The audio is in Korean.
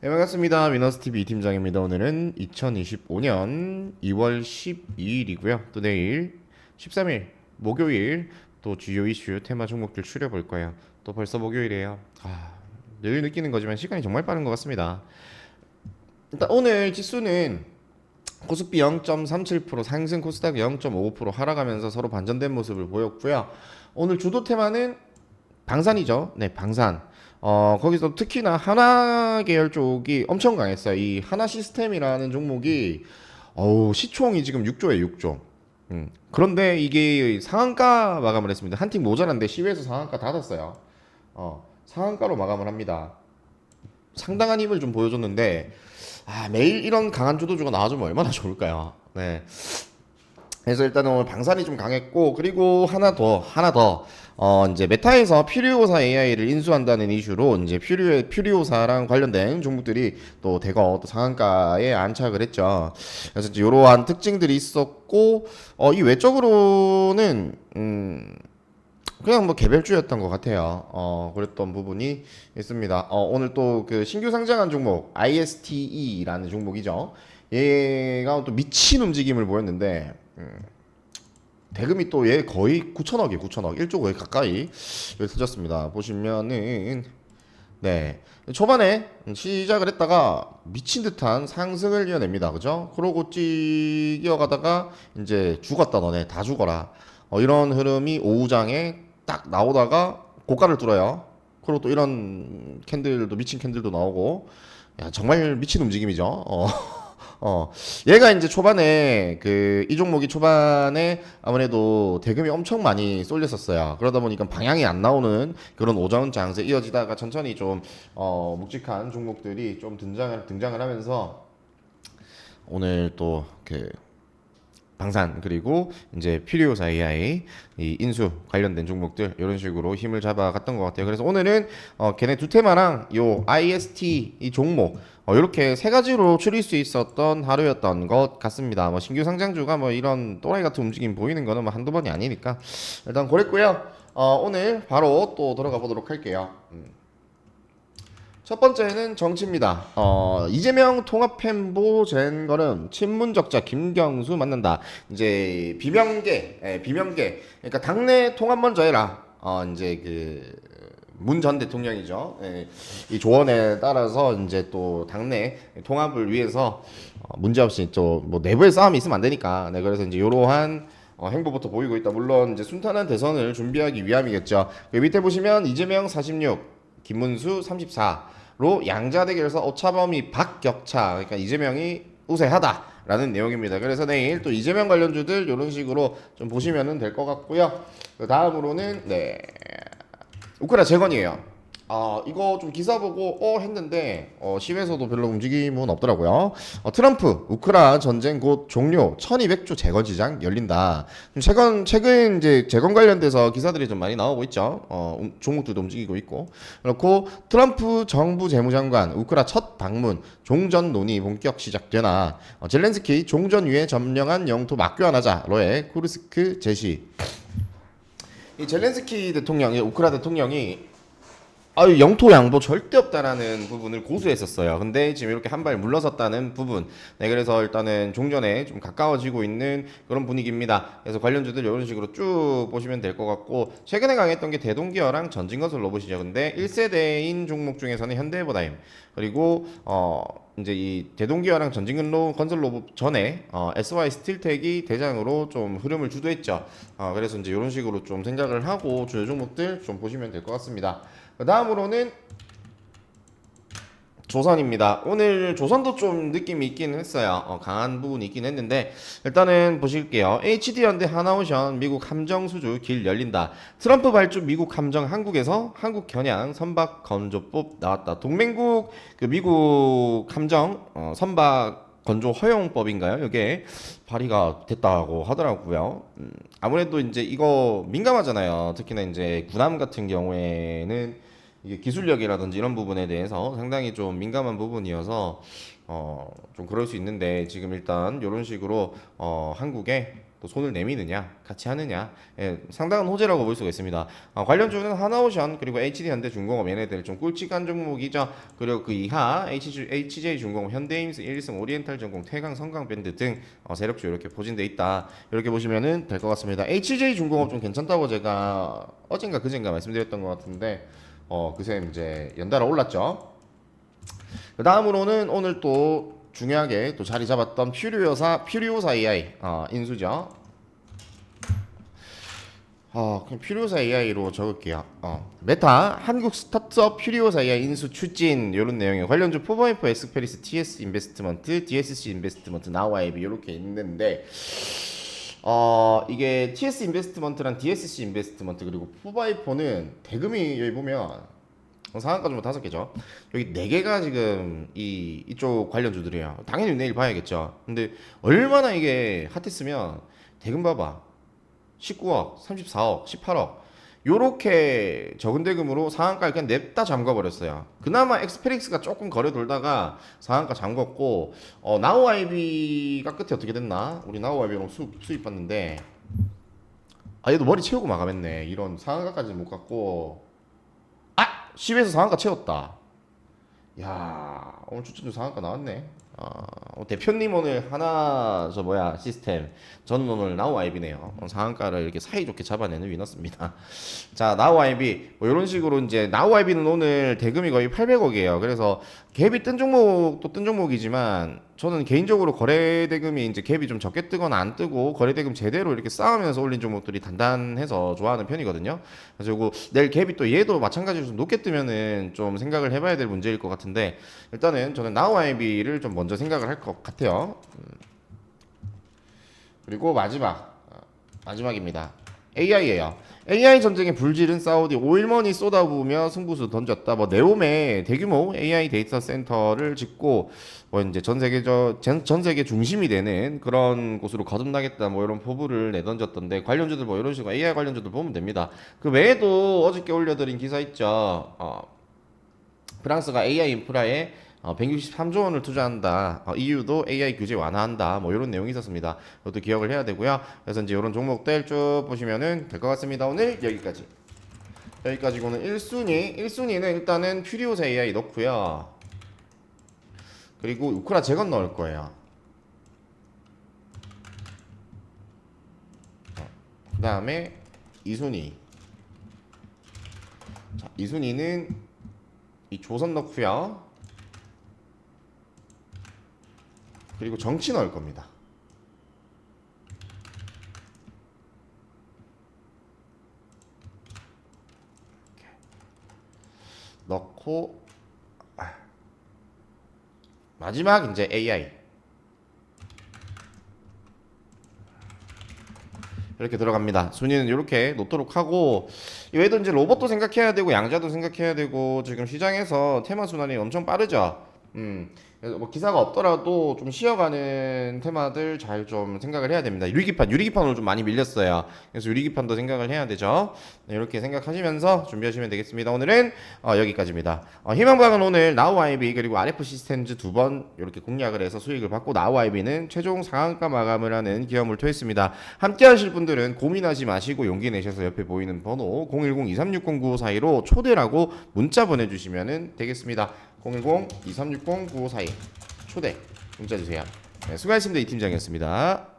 네, 반갑습니다. 위너스TV 팀장입니다. 오늘은 2025년 2월 12일이고요. 또 내일 13일 목요일 또 주요 이슈 테마 종목들 추려볼 거예요. 또 벌써 목요일이에요. 아, 늘 느끼는 거지만 시간이 정말 빠른 것 같습니다. 일단 오늘 지수는 코스피 0.37% 상승 코스닥 0.55% 하락하면서 서로 반전된 모습을 보였고요. 오늘 주도 테마는 방산이죠. 네, 방산. 어, 거기서 특히나 하나 계열 쪽이 엄청 강했어요. 이 하나 시스템이라는 종목이 어우, 시총이 지금 6조에 6조. 음. 그런데 이게 상한가 마감을 했습니다. 한 팀 모자란데 시외에서 상한가 닫았어요. 어, 상한가로 마감을 합니다. 상당한 힘을 좀 보여줬는데 아, 매일 이런 강한 주도주가 나와주면 얼마나 좋을까요? 네. 그래서 일단은 오늘 방산이 좀 강했고 그리고 하나 더 하나 더 어, 이제 메타에서 퓨리오사 AI를 인수한다는 이슈로 이제 퓨리 퓨리오사랑 관련된 종목들이 또 대거 또 상한가에 안착을 했죠. 그래서 이제 이러한 특징들이 있었고 어, 이 외적으로는 음. 그냥 뭐 개별주였던 것 같아요. 어, 그랬던 부분이 있습니다. 어, 오늘 또 그 신규 상장한 종목 ISTE라는 종목이죠. 얘가 또 미친 움직임을 보였는데 음, 대금이 또 얘 거의 9천억이에요. 9천억. 1조 거의 가까이 터졌습니다. 보시면은 네 초반에 시작을 했다가 미친 듯한 상승을 이어냅니다. 그죠? 그러고 찌 이어가다가 이제 죽었다 너네 다 죽어라. 어, 이런 흐름이 오후장에 딱 나오다가 고가를 뚫어요. 그리고 또 이런 캔들도 미친 캔들도 나오고 야 정말 미친 움직임이죠. 어. 어, 얘가 이제 초반에 그 이 종목이 초반에 아무래도 대금이 엄청 많이 쏠렸었어요. 그러다 보니까 방향이 안 나오는 그런 오전 장세 이어지다가 천천히 좀 어, 묵직한 종목들이 좀 등장을 등장을 하면서 오늘 또그 방산 그리고 이제 퓨리오사 AI 이 인수 관련된 종목들 이런 식으로 힘을 잡아갔던 것 같아요. 그래서 오늘은 어, 걔네 두 테마랑 요 IST 이 종목 어, 이렇게 세 가지로 추릴 수 있었던 하루였던 것 같습니다. 뭐 신규 상장주가 뭐 이런 또라이 같은 움직임 보이는 거는 뭐 한두 번이 아니니까 일단 그랬고요. 어, 오늘 바로 또 들어가 보도록 할게요. 음. 첫 번째는 정치입니다. 어, 이재명 통합 팬보 젠거는 친문적자 김경수 만난다. 이제 비명계, 예, 비명계. 그러니까 당내 통합 먼저 해라. 어, 이제 그 문전 대통령이죠. 예, 이 조언에 따라서 이제 또 당내 통합을 위해서 어, 문제 없이 또 뭐 내부의 싸움이 있으면 안 되니까. 네, 그래서 이제 이러한 어, 행보부터 보이고 있다. 물론 이제 순탄한 대선을 준비하기 위함이겠죠. 그 밑에 보시면 이재명 46, 김문수 34로 양자 대결에서 오차범위 박격차. 그러니까 이재명이 우세하다라는 내용입니다. 그래서 내일 또 이재명 관련주들 이런 식으로 좀 보시면은 될것 같고요. 그 다음으로는 네 우크라 재건이에요. 아 이거 좀 기사 보고 어 했는데 어, 시외에서도 별로 움직임은 없더라고요. 어, 트럼프 우크라 전쟁 곧 종료 1,200조 재건 시장 열린다. 좀 최근 최근 이제 재건 관련돼서 기사들이 좀 많이 나오고 있죠. 어 음, 종목들도 움직이고 있고 그렇고 트럼프 정부 재무장관 우크라 첫 방문 종전 논의 본격 시작되나 어, 젤렌스키 종전 위에 점령한 영토 맞교환하자로의 쿠르스크 제시. 이 젤렌스키 대통령이 우크라 대통령이 아유 영토 양보 절대 없다라는 부분을 고수했었어요. 근데 지금 이렇게 한 발 물러섰다는 부분. 네, 그래서 일단은 종전에 좀 가까워지고 있는 그런 분위기입니다. 그래서 관련주들 이런 식으로 쭉 보시면 될 것 같고 최근에 강했던 게 대동기어랑 전진건설 로봇이죠. 근데 1세대인 종목 중에서는 현대해보다임 그리고 어 이제 이 대동기어랑 전진근로 건설 로봇 전에 어, SY 스틸텍이 대장으로 좀 흐름을 주도했죠. 어, 그래서 이제 이런 식으로 좀 생각을 하고 주요 종목들 좀 보시면 될 것 같습니다. 그 다음으로는 조선입니다. 오늘 조선도 좀 느낌이 있긴 했어요. 어, 강한 부분이 있긴 했는데 일단은 보실게요. HD현대 하나오션 미국 함정 수주 길 열린다. 트럼프 발주 미국 함정 한국에서 한국 겨냥 선박 건조법 나왔다. 동맹국 그 미국 함정 어, 선박 건조 허용법인가요? 이게 발의가 됐다고 하더라고요. 음, 아무래도 이제 이거 민감하잖아요. 특히나 이제 군함 같은 경우에는 이게 기술력이라든지 이런 부분에 대해서 상당히 좀 민감한 부분이어서 어, 좀 그럴 수 있는데 지금 일단 이런 식으로 어, 한국에 또 손을 내미느냐 같이 하느냐 예, 상당한 호재라고 볼 수가 있습니다. 아, 관련주는 하나오션 그리고 HD 현대 중공업 얘네들 좀 굵직한 종목이죠. 그리고 그 이하 HJ중공업, 현대임스, 일승, 오리엔탈 전공, 태강, 성강밴드 등 어, 세력주 이렇게 포진돼 있다. 이렇게 보시면은 될 것 같습니다. HJ중공업 좀 괜찮다고 제가 어젠가 그젠가 말씀드렸던 것 같은데 어 그새 이제 연달아 올랐죠. 그 다음으로는 오늘 또 중요하게 또 자리 잡았던 퓨리오사 퓨리오사 AI 어, 인수죠. 어, 그냥 퓨리오사 AI로 적을게요. 어, 메타 한국 스타트업 퓨리오사 AI 인수 추진 이런 내용에 관련주 포버인포 에스페리스 TS 인베스트먼트, DSC 인베스트먼트, 나와이비 이렇게 있는데 어 이게 TS 인베스트먼트랑 DSC 인베스트먼트 그리고 포바이포는 대금이 여기 보면 상한가 좀 다섯 개죠. 여기 네 개가 지금 이 이쪽 관련주들이에요. 당연히 내일 봐야겠죠. 근데 얼마나 이게 핫했으면 대금 봐봐. 19억, 34억, 18억. 요렇게 적은 대금으로 상한가를 그냥 냅다 잠가 버렸어요. 그나마 엑스페릭스가 조금 거래 돌다가 상한가 잠궜고 어 나우아이비가 끝에 어떻게 됐나? 우리 나우아이비로 수, 수입 받는데 아 얘도 머리 채우고 마감했네. 이런 상한가까지는 못 갔고 아 10에서 상한가 채웠다. 야 오늘 추천주 상한가 나왔네. 아, 어, 대표님 오늘 하나 저 뭐야 시스템 저는 오늘 나우 아이비네요. 어, 상한가를 이렇게 사이좋게 잡아내는 위너스입니다. 자 나우 아이비 뭐 이런 식으로 이제 나우 아이비는 오늘 대금이 거의 800억이에요. 그래서 갭이 뜬 종목도 뜬 종목이지만 저는 개인적으로 거래 대금이 이제 갭이 좀 적게 뜨거나 안 뜨고 거래 대금 제대로 이렇게 쌓으면서 올린 종목들이 단단해서 좋아하는 편이거든요. 그래서 그 내일 갭이 또 얘도 마찬가지로 좀 높게 뜨면은 좀 생각을 해봐야 될 문제일 것 같은데 일단은 저는 나우 아이비를 좀 먼저 생각을 할 것 같아요. 음. 그리고 마지막 어, 마지막입니다. AI예요. AI 전쟁의 불질은 사우디 오일머니 쏟아부으며 승부수 던졌다. 뭐 네옴에 대규모 AI 데이터 센터를 짓고 뭐 이제 전 세계 전, 전 세계 중심이 되는 그런 곳으로 거듭나겠다. 뭐 이런 포부를 내던졌던데 관련주들 뭐 이런 식으로 AI 관련주들 보면 됩니다. 그 외에도 어저께 올려드린 기사 있죠. 어, 프랑스가 AI 인프라에 어, 163조 원을 투자한다. 어, EU도 AI 규제 완화한다. 뭐 이런 내용이 있었습니다. 이것도 기억을 해야 되고요. 그래서 이제 이런 종목들 쭉 보시면은 될 것 같습니다. 오늘 여기까지. 여기까지고는 1순위. 1순위는 일단은 퓨리오사 AI 넣고요. 그리고 우크라 제건 넣을 거예요. 그 다음에 2순위. 자, 2순위는 이 조선 넣고요. 그리고 정치 넣을 겁니다. 이렇게 넣고 아. 마지막 이제 AI 이렇게 들어갑니다. 순위는 이렇게 놓도록 하고 이외에도 이제 로봇도 생각해야 되고 양자도 생각해야 되고 지금 시장에서 테마 순환이 엄청 빠르죠. 음. 그래서 뭐 기사가 없더라도 좀 쉬어가는 테마들 잘 좀 생각을 해야 됩니다. 유리기판, 유리기판 오늘 좀 많이 밀렸어요. 그래서 유리기판도 생각을 해야 되죠. 네, 이렇게 생각하시면서 준비하시면 되겠습니다. 오늘은 어, 여기까지입니다. 어, 희망방은 오늘 나우 아이비 그리고 RF 시스템즈 두 번 이렇게 공략을 해서 수익을 받고 나우 아이비는 최종 상한가 마감을 하는 기업을 토했습니다. 함께 하실 분들은 고민하지 마시고 용기 내셔서 옆에 보이는 번호 010-2360-9542로 초대라고 문자 보내주시면 되겠습니다. 010-2360-9542 초대 문자 주세요. 네, 수고하셨습니다. 이 팀장이었습니다.